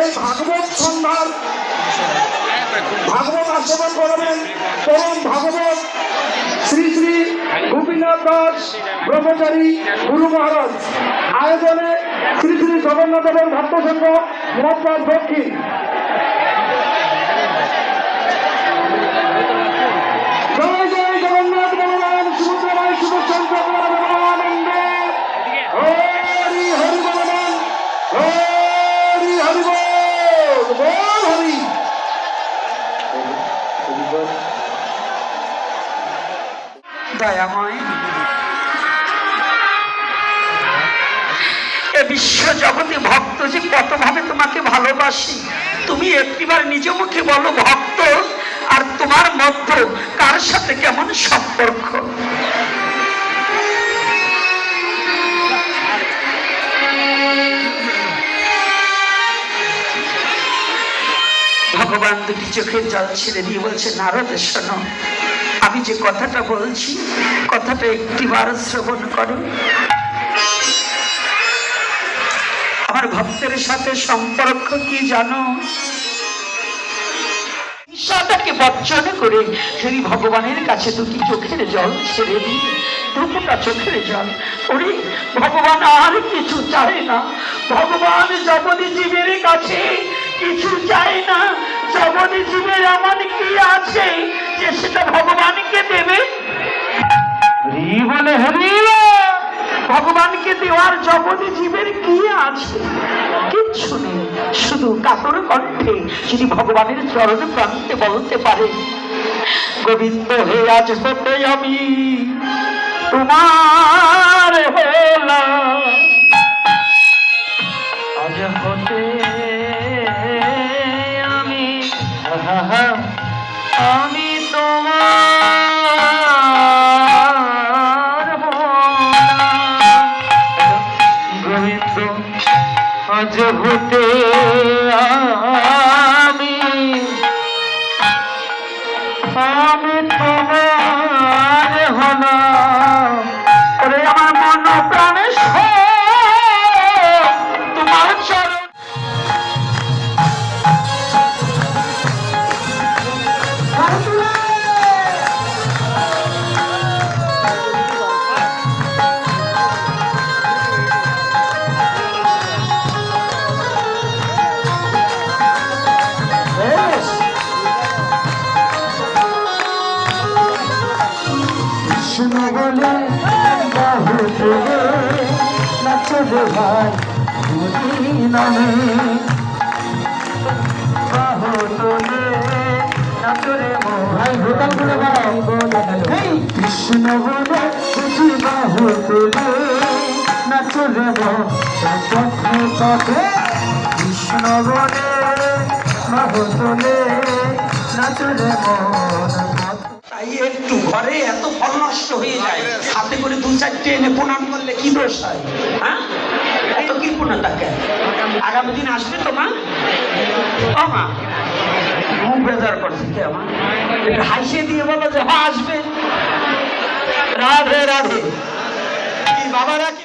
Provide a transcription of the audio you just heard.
এই ভাগবত সন্ধ্যার ভাগবত আশ্রমণ করবেন পরম ভাগবত শ্রী শ্রী গোপীনাথ দাস, ব্রহ্মচারী গুরু মহারাজ। আয়োজনে শ্রী শ্রী জগন্নাথ ভক্ত সংঘ মহাপ্রাস দক্ষিণ। এ বিশ্ব জগতে ভক্ত যে কতভাবে তোমাকে ভালোবাসি, তুমি একটিবার নিজ মুখে বলো ভক্ত, আর তোমার মধ্যে কার সাথে কেমন সম্পর্ক? ভগবান দুটি চোখের জল ছেড়ে দিয়ে বলছে, নারদ, শোনো আমি যে কথাটা বলছি, কথাটা একটিবার শ্রবণ করো। আমার ভক্তের সাথে সম্পর্ক কি জানো? ঈশ্বরটাকে বর্জন করে যদি ভগবানের কাছে দুটি চোখের জল ছেড়ে দিই দুটা চোখের জল ওরে ভগবান আর কিছু চায় না। ভগবান জগনী জীবের কাছে কিছু চায় না। জগনী জীবের এমন কি আছে যে সেটা ভগবানকে দেবে? ভগবানকে দেওয়ার জগতে জীবের কি আছে? কিচ্ছু নেই। শুধু কাতর কণ্ঠে যদি ভগবানের চরণ প্রান্তে বলতে পারে, গোবিন্দ হে আজ হতে আমি, তোমার আমি তোমার গোবিন্দ আজ হতে আমি আমি তোমার কৃষ্ণ বলে নাচবে ভাই নামে কৃষ্ণ বলে তুই বাহু তুলে নাচরে পথে কৃষ্ণ বলে বাহু তুলে নাচরে মন একটু ঘরে এত ফল নষ্ট হয়ে যায়। হাতে করে দু চারটে এনে প্রণাম করলে কি দোষ হয়? হ্যাঁ? এত কৃপণতা কেন আগামী দিন আসবে তো মা? ও মা, মুখ বেজার করছে কে আমার হাসিয়ে দিয়ে বলো যে হ্যাঁ আসবে। রাধে রাধে। বাবারা কি